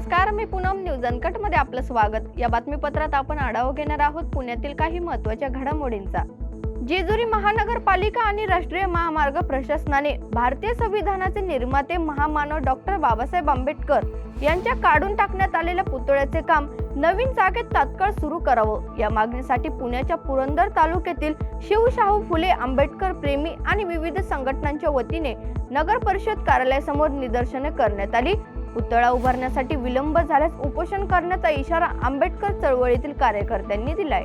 नमस्कार मी पूनम न्यूजमध्ये आपलं स्वागत. या बातमीपत्रात आपण आढावा घेणार आहोत पुण्यातील काही महत्त्वाच्या घडामोडींचा. जेजुरी महानगरपालिका आणि राष्ट्रीय महामार्ग प्रशासनाने भारतीय संविधानाचे निर्माते महामानव डॉक्टर बाबासाहेब आंबेडकर यांच्या काढून टाकण्यात आलेल्या पुतळ्याचे काम नवीन जागेत तात्काळ सुरू करावं. या मागणीसाठी पुण्याच्या पुरंदर तालुक्यातील शिवशाहू फुले आंबेडकर प्रेमी आणि विविध संघटनांच्या वतीने नगर परिषद कार्यालयासमोर निदर्शने करण्यात आली. पुतळा उभारण्यासाठी विलंब झाल्यास उपोषण करण्याचा इशारा आंबेडकर चळवळीतील कार्यकर्त्यांनी दिलाय.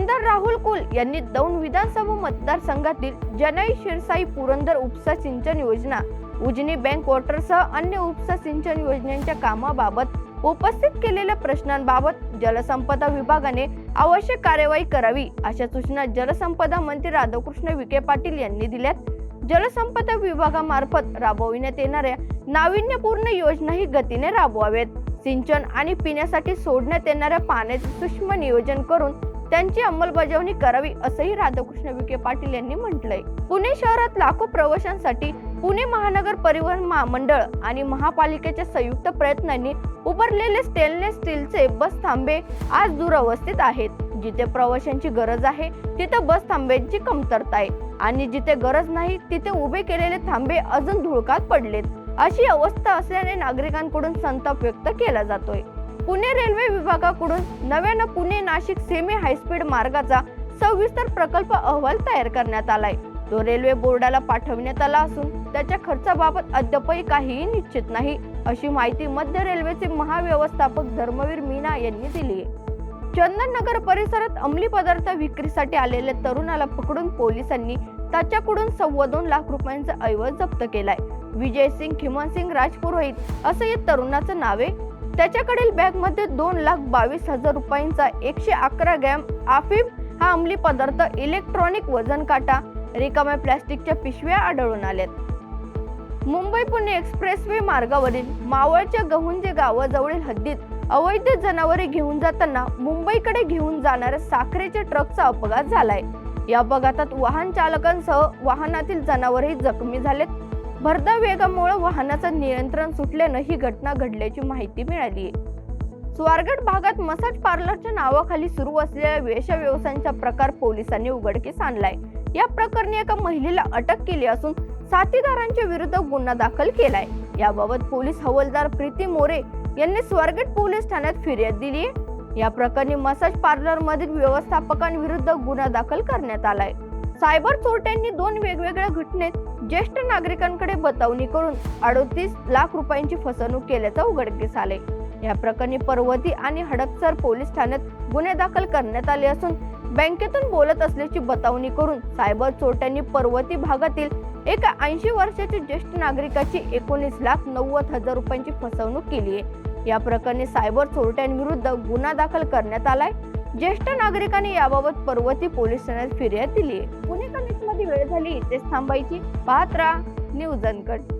आमदार राहुल कुल यांनी दोन विधानसभा मतदारसंघातील जनई शिरसाई पुरंदर उपसा सिंचन योजना उजनी बँक वॉटरसह अन्य उपसा सिंचन योजनांच्या कामाबाबत उपस्थित केलेल्या प्रश्नांबाबत जलसंपदा विभागाने आवश्यक कार्यवाही करावी अशा सूचना जलसंपदा मंत्री राधाकृष्ण विखे पाटील यांनी दिल्यात. जलसंपदा विभागामार्फत राबविण्यात येणाऱ्या नाविन्यपूर्ण योजनाही गतीने राबवावेत. सिंचन आणि पिण्यासाठी सोडण्यात येणाऱ्या पाण्याचे सूक्ष्म नियोजन करून त्यांची अंमलबजावणी करावी असंही राधाकृष्ण विखे पाटील यांनी म्हटलंय. पुणे शहरात लाखो प्रवाशांसाठी पुणे महानगर परिवहन महामंडळ आणि महापालिकेच्या संयुक्त प्रयत्नांनी उभारलेले स्टेनलेस स्टीलचे बस थांबे आज दुरावस्थेत आहेत. जिथे प्रवाशांची गरज आहे तिथे बस थांब्यांची कमतरता आहे. आणि जिथे गरज नाही तिथे उभे केलेले थांबे अजून धुळकात पडलेत. अशी अवस्था असल्याने नागरिकांकडून संताप व्यक्त केला जातोय. पुणे रेल्वे विभागाकडून नव्यानं पुणे नाशिक सेमी हायस्पीड मार्गाचा सविस्तर प्रकल्प अहवाल तयार करण्यात आलाय. तो रेल्वे बोर्डाला पाठवण्यात आला असून त्याच्या खर्चाबाबत अद्यापही काहीही निश्चित नाही अशी माहिती मध्य रेल्वेचे महाव्यवस्थापक धर्मवीर मीना यांनी दिली आहे. चंदननगर परिसरात अंमली पदार्थ विक्रीसाठी आलेल्या तरुणाला पकडून पोलिसांनी त्याच्याकडून सव्वा दोन लाख रुपयांचा ऐवज जप्त केलाय. विजय सिंग खिमन सिंग राजपुरोहित असं या तरुणाचं नाव आहे. त्याच्याकडील बॅगमध्ये दोन लाख बावीस हजार रुपयांचा एकशे अकरा ग्रॅम आफिम हा अंमली पदार्थ इलेक्ट्रॉनिक वजन काटा रिकाम्या प्लॅस्टिकच्या पिशव्या आढळून आल्यात. मुंबई पुणे एक्सप्रेसवे मार्गावरील मावळच्या गहुंजे गावाजवळील हद्दीत अवैध जनावरे घेऊन जाताना मुंबईकडे घेऊन जाणाऱ्या साखरेच्या ट्रकचा अपघात झालाय. या अपघातात वाहन चालकांसह वाहनातील जनावरही जखमी झालेत. भरधाव वेगामुळे वाहनाचं नियंत्रण सुटल्यानं ही घटना घडल्याची माहिती मिळाली आहे स्वारगड भागात मसाज पार्लरच्या नावाखाली सुरू असलेल्या वेश्या व्यवसायांचा प्रकार पोलिसांनी उघडकीस आणलाय. या प्रकरणी एका महिलेला अटक केली असून साथीदारांच्या विरुद्ध गुन्हा दाखल केलाय. याबाबत पोलीस हवालदार प्रीती मोरे यांनी स्वारगेट पोलीस ठाण्यात फिर्याद दिली या प्रकरणी मसाज पार्लर मधील व्यवस्थापकांविरुद्ध गुन्हा दाखल करण्यात आलाय. सायबर चोरट्यांनी दोन वेगवेगळ्या घटनेत ज्येष्ठ नागरिकांकडे बतावणी करून अडतीस लाख रुपयांची फसवणूक केल्याचं उघडकीस आले या प्रकरणी पर्वती आणि हडपसर पोलीस ठाण्यात गुन्हे दाखल करण्यात आले असून बँकेतून बोलत असल्याची बतावणी करून सायबर चोरट्यांनी पर्वती भागातील एका ऐंशी वर्षाच्या ज्येष्ठ नागरिकाची एकोणीस लाख नव्वद हजार रुपयांची फसवणूक केली आहे. या प्रकरणी सायबर चोरट्यांविरुद्ध गुन्हा दाखल करण्यात आलाय. ज्येष्ठ नागरिकांनी याबाबत पर्वती पोलीस ठाण्यात फिर्याद दिली आहे. पुणे कनेक्टमध्ये वेळ झाली इथेच थांबायची. पाहत राहा न्यूज अनकट.